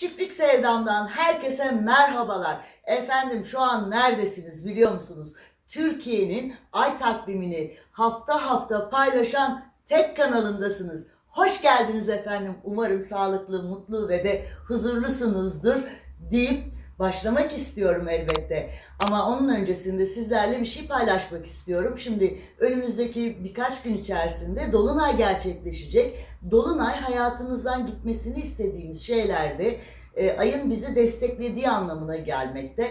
Çiftlik Sevdam'dan herkese merhabalar. Efendim şu an neredesiniz biliyor musunuz? Türkiye'nin ay takvimini hafta hafta paylaşan tek kanalındasınız. Hoş geldiniz efendim. Umarım sağlıklı, mutlu ve de huzurlusunuzdur deyip başlamak istiyorum elbette. Ama onun öncesinde sizlerle bir şey paylaşmak istiyorum. Şimdi önümüzdeki birkaç gün içerisinde Dolunay gerçekleşecek. Dolunay hayatımızdan gitmesini istediğimiz şeylerde e, ayın bizi desteklediği anlamına gelmekte.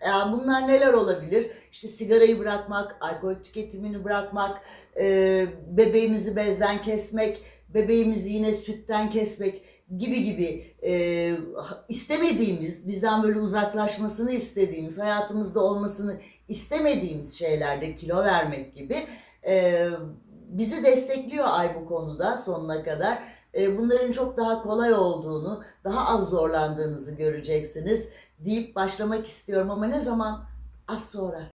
E, bunlar neler olabilir? İşte sigarayı bırakmak, alkol tüketimini bırakmak, e, bebeğimizi bezden kesmek, bebeğimizi yine sütten kesmek gibi gibi e, istemediğimiz, bizden böyle uzaklaşmasını istediğimiz, hayatımızda olmasını istemediğimiz şeylerde kilo vermek gibi e, bizi destekliyor ay bu konuda sonuna kadar. E, bunların çok daha kolay olduğunu, daha az zorlandığınızı göreceksiniz deyip başlamak istiyorum ama ne zaman? Az sonra.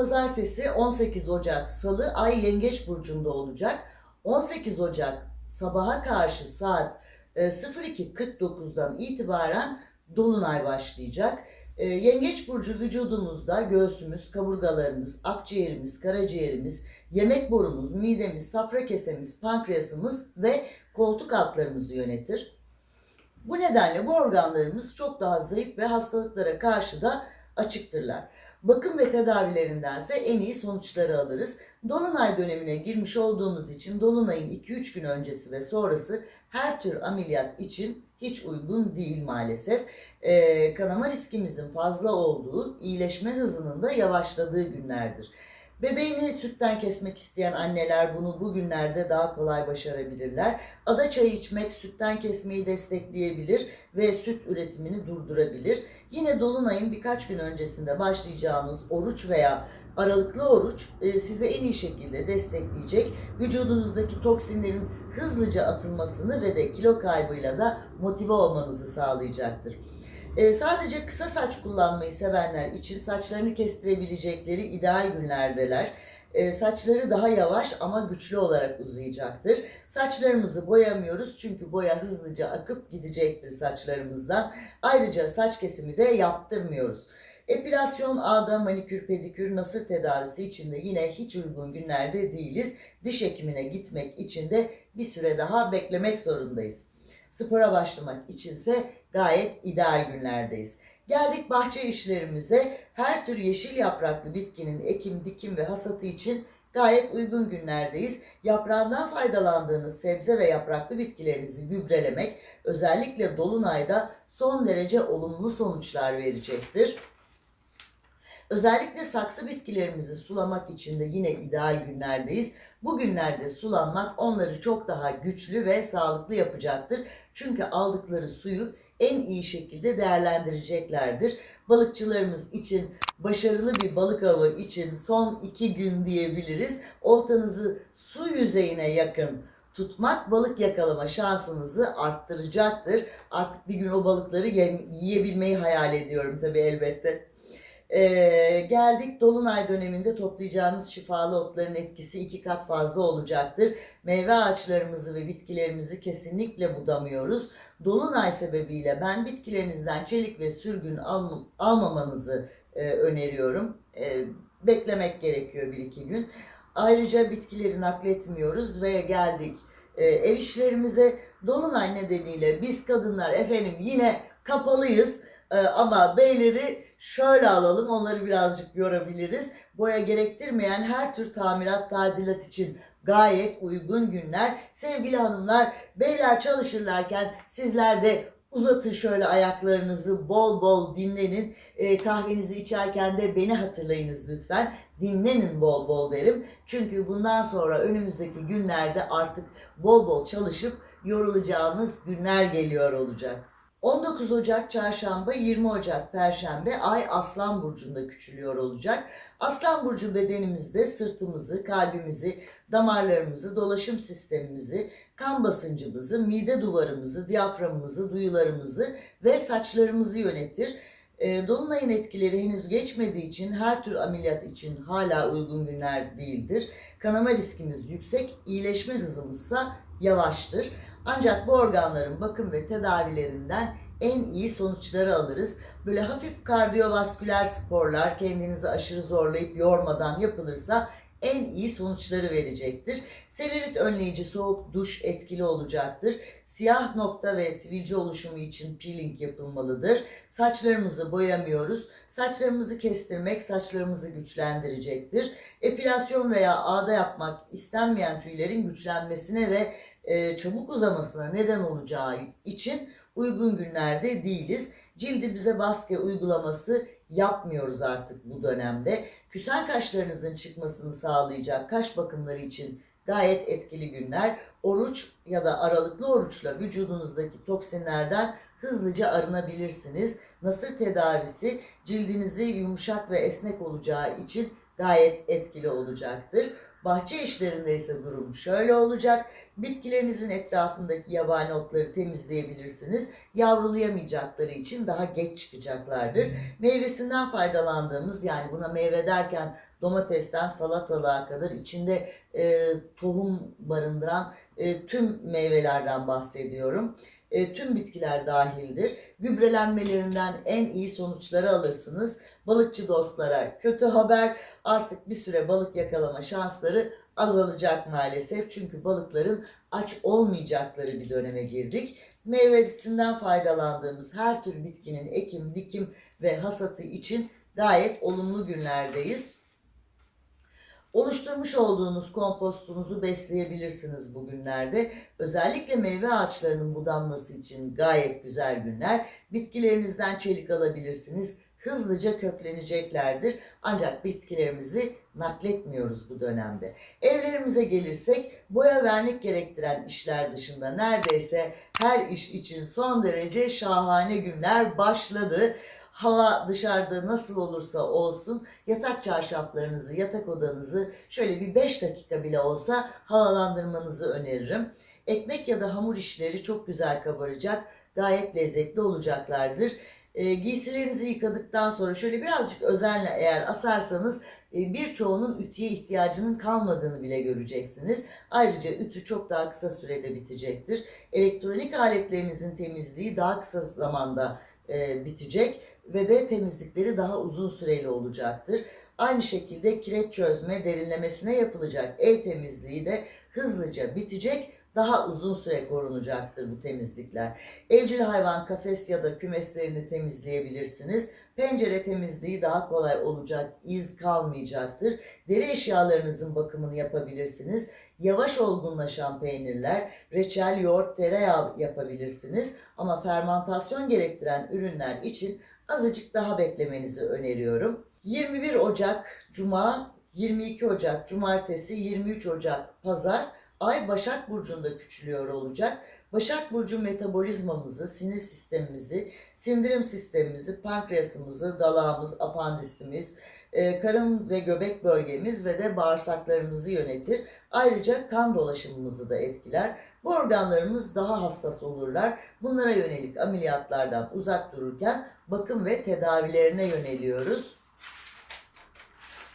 Pazartesi, 18 Ocak Salı Ay Yengeç Burcu'nda olacak. 18 Ocak sabaha karşı saat e, 02.49'dan itibaren Dolunay başlayacak. E, Yengeç Burcu vücudumuzda göğsümüz, kaburgalarımız, akciğerimiz, karaciğerimiz, yemek borumuz, midemiz, safra kesemiz, pankreasımız ve koltuk altlarımızı yönetir. Bu nedenle bu organlarımız çok daha zayıf ve hastalıklara karşı da açıktırlar. Bakım ve tedavilerindense en iyi sonuçları alırız. Dolunay dönemine girmiş olduğumuz için Dolunay'ın 2-3 gün öncesi ve sonrası her tür ameliyat için hiç uygun değil maalesef. Ee, kanama riskimizin fazla olduğu, iyileşme hızının da yavaşladığı günlerdir. Bebeğini sütten kesmek isteyen anneler bunu bu günlerde daha kolay başarabilirler. Ada çayı içmek sütten kesmeyi destekleyebilir ve süt üretimini durdurabilir. Yine dolunayın birkaç gün öncesinde başlayacağımız oruç veya aralıklı oruç e, size en iyi şekilde destekleyecek. Vücudunuzdaki toksinlerin hızlıca atılmasını ve de kilo kaybıyla da motive olmanızı sağlayacaktır. Ee, sadece kısa saç kullanmayı sevenler için saçlarını kestirebilecekleri ideal günlerdeler. Ee, saçları daha yavaş ama güçlü olarak uzayacaktır. Saçlarımızı boyamıyoruz çünkü boya hızlıca akıp gidecektir saçlarımızdan. Ayrıca saç kesimi de yaptırmıyoruz. Epilasyon, ağda, manikür, pedikür, nasır tedavisi için de yine hiç uygun günlerde değiliz. Diş hekimine gitmek için de bir süre daha beklemek zorundayız. Spora başlamak içinse gayet ideal günlerdeyiz. Geldik bahçe işlerimize. Her tür yeşil yapraklı bitkinin ekim, dikim ve hasatı için gayet uygun günlerdeyiz. Yaprağından faydalandığınız sebze ve yapraklı bitkilerinizi gübrelemek özellikle dolunayda son derece olumlu sonuçlar verecektir. Özellikle saksı bitkilerimizi sulamak için de yine ideal günlerdeyiz. Bu günlerde sulanmak onları çok daha güçlü ve sağlıklı yapacaktır. Çünkü aldıkları suyu en iyi şekilde değerlendireceklerdir. Balıkçılarımız için başarılı bir balık avı için son iki gün diyebiliriz. Oltanızı su yüzeyine yakın tutmak balık yakalama şansınızı arttıracaktır. Artık bir gün o balıkları yiyebilmeyi hayal ediyorum tabii elbette. Ee, geldik Dolunay döneminde toplayacağınız şifalı otların etkisi iki kat fazla olacaktır. Meyve ağaçlarımızı ve bitkilerimizi kesinlikle budamıyoruz. Dolunay sebebiyle ben bitkilerinizden çelik ve sürgün alm- almamanızı e, öneriyorum. E, beklemek gerekiyor bir iki gün. Ayrıca bitkileri nakletmiyoruz ve geldik e, ev işlerimize. Dolunay nedeniyle biz kadınlar efendim yine kapalıyız. Ee, ama beyleri şöyle alalım, onları birazcık yorabiliriz. Boya gerektirmeyen her tür tamirat, tadilat için gayet uygun günler. Sevgili hanımlar, beyler çalışırlarken sizler de uzatın şöyle ayaklarınızı, bol bol dinlenin. E, kahvenizi içerken de beni hatırlayınız lütfen. Dinlenin bol bol derim. Çünkü bundan sonra önümüzdeki günlerde artık bol bol çalışıp yorulacağımız günler geliyor olacak. 19 Ocak Çarşamba, 20 Ocak Perşembe Ay Aslan Burcu'nda küçülüyor olacak. Aslan Burcu bedenimizde sırtımızı, kalbimizi, damarlarımızı, dolaşım sistemimizi, kan basıncımızı, mide duvarımızı, diyaframımızı, duyularımızı ve saçlarımızı yönetir. E, Dolunayın etkileri henüz geçmediği için her tür ameliyat için hala uygun günler değildir. Kanama riskimiz yüksek, iyileşme hızımızsa yavaştır. Ancak bu organların bakım ve tedavilerinden en iyi sonuçları alırız. Böyle hafif kardiyovasküler sporlar kendinizi aşırı zorlayıp yormadan yapılırsa en iyi sonuçları verecektir. Selülit önleyici soğuk duş etkili olacaktır. Siyah nokta ve sivilce oluşumu için peeling yapılmalıdır. Saçlarımızı boyamıyoruz. Saçlarımızı kestirmek saçlarımızı güçlendirecektir. Epilasyon veya ağda yapmak istenmeyen tüylerin güçlenmesine ve e, çabuk uzamasına neden olacağı için uygun günlerde değiliz. Cildi bize baskı uygulaması yapmıyoruz artık bu dönemde. Küsen kaşlarınızın çıkmasını sağlayacak kaş bakımları için gayet etkili günler. Oruç ya da aralıklı oruçla vücudunuzdaki toksinlerden hızlıca arınabilirsiniz. Nasır tedavisi cildinizi yumuşak ve esnek olacağı için gayet etkili olacaktır. Bahçe işlerinde ise durum şöyle olacak. Bitkilerinizin etrafındaki yabani otları temizleyebilirsiniz. Yavrulayamayacakları için daha geç çıkacaklardır. Meyvesinden faydalandığımız yani buna meyve derken domatesten salatalığa kadar içinde e, tohum barındıran e, tüm meyvelerden bahsediyorum. E, tüm bitkiler dahildir. Gübrelenmelerinden en iyi sonuçları alırsınız. Balıkçı dostlara kötü haber artık bir süre balık yakalama şansları azalacak maalesef. Çünkü balıkların aç olmayacakları bir döneme girdik. Meyvesinden faydalandığımız her tür bitkinin ekim, dikim ve hasatı için gayet olumlu günlerdeyiz. Oluşturmuş olduğunuz kompostunuzu besleyebilirsiniz bugünlerde. Özellikle meyve ağaçlarının budanması için gayet güzel günler. Bitkilerinizden çelik alabilirsiniz. Hızlıca kökleneceklerdir. Ancak bitkilerimizi nakletmiyoruz bu dönemde. Evlerimize gelirsek boya vernik gerektiren işler dışında neredeyse her iş için son derece şahane günler başladı hava dışarıda nasıl olursa olsun yatak çarşaflarınızı, yatak odanızı şöyle bir 5 dakika bile olsa havalandırmanızı öneririm. Ekmek ya da hamur işleri çok güzel kabaracak, gayet lezzetli olacaklardır. E, giysilerinizi yıkadıktan sonra şöyle birazcık özenle eğer asarsanız e, birçoğunun ütüye ihtiyacının kalmadığını bile göreceksiniz. Ayrıca ütü çok daha kısa sürede bitecektir. Elektronik aletlerinizin temizliği daha kısa zamanda e, bitecek ve de temizlikleri daha uzun süreli olacaktır. Aynı şekilde kireç çözme derinlemesine yapılacak ev temizliği de hızlıca bitecek, daha uzun süre korunacaktır bu temizlikler. Evcil hayvan kafes ya da kümeslerini temizleyebilirsiniz. Pencere temizliği daha kolay olacak, iz kalmayacaktır. Deri eşyalarınızın bakımını yapabilirsiniz. Yavaş olgunlaşan peynirler, reçel, yoğurt, tereyağı yapabilirsiniz. Ama fermantasyon gerektiren ürünler için azıcık daha beklemenizi öneriyorum. 21 Ocak Cuma, 22 Ocak Cumartesi, 23 Ocak Pazar Ay Başak Burcu'nda küçülüyor olacak. Başak Burcu metabolizmamızı, sinir sistemimizi, sindirim sistemimizi, pankreasımızı, dalağımız, apandisimiz, e, karın ve göbek bölgemiz ve de bağırsaklarımızı yönetir. Ayrıca kan dolaşımımızı da etkiler. Bu organlarımız daha hassas olurlar. Bunlara yönelik ameliyatlardan uzak dururken bakım ve tedavilerine yöneliyoruz.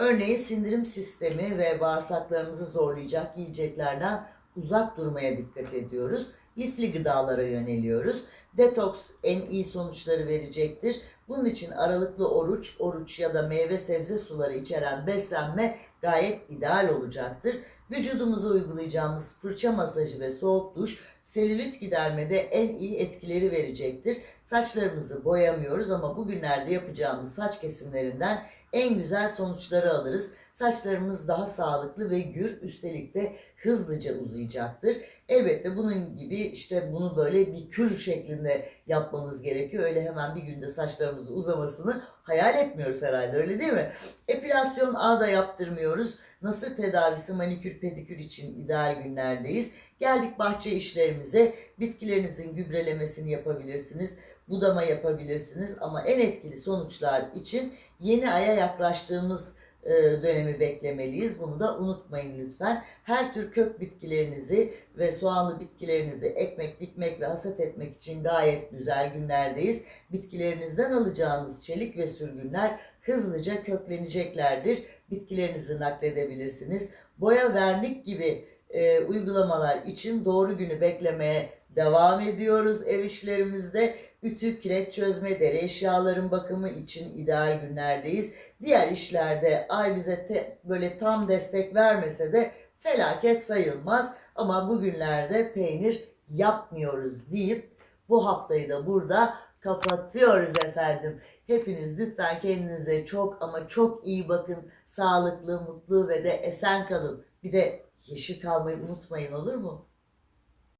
Örneğin sindirim sistemi ve bağırsaklarımızı zorlayacak yiyeceklerden uzak durmaya dikkat ediyoruz. Lifli gıdalara yöneliyoruz. Detoks en iyi sonuçları verecektir. Bunun için aralıklı oruç, oruç ya da meyve sebze suları içeren beslenme gayet ideal olacaktır. Vücudumuza uygulayacağımız fırça masajı ve soğuk duş selülit gidermede en iyi etkileri verecektir. Saçlarımızı boyamıyoruz ama bugünlerde yapacağımız saç kesimlerinden en güzel sonuçları alırız. Saçlarımız daha sağlıklı ve gür üstelik de hızlıca uzayacaktır. Elbette bunun gibi işte bunu böyle bir kür şeklinde yapmamız gerekiyor. Öyle hemen bir günde saçlarımızın uzamasını hayal etmiyoruz herhalde öyle değil mi? Epilasyon ağda yaptırmıyoruz. Nasır tedavisi manikür pedikür için ideal günlerdeyiz. Geldik bahçe işlerimize. Bitkilerinizin gübrelemesini yapabilirsiniz. Budama yapabilirsiniz ama en etkili sonuçlar için yeni aya yaklaştığımız e, dönemi beklemeliyiz. Bunu da unutmayın lütfen. Her tür kök bitkilerinizi ve soğanlı bitkilerinizi ekmek, dikmek ve hasat etmek için gayet güzel günlerdeyiz. Bitkilerinizden alacağınız çelik ve sürgünler hızlıca kökleneceklerdir. Bitkilerinizi nakledebilirsiniz. Boya, vernik gibi e, uygulamalar için doğru günü beklemeye devam ediyoruz ev işlerimizde. Ütü, kireç çözme, deri eşyaların bakımı için ideal günlerdeyiz. Diğer işlerde ay bize te- böyle tam destek vermese de felaket sayılmaz. Ama bugünlerde peynir yapmıyoruz deyip bu haftayı da burada kapatıyoruz efendim. Hepiniz lütfen kendinize çok ama çok iyi bakın. Sağlıklı, mutlu ve de esen kalın. Bir de yeşil kalmayı unutmayın olur mu?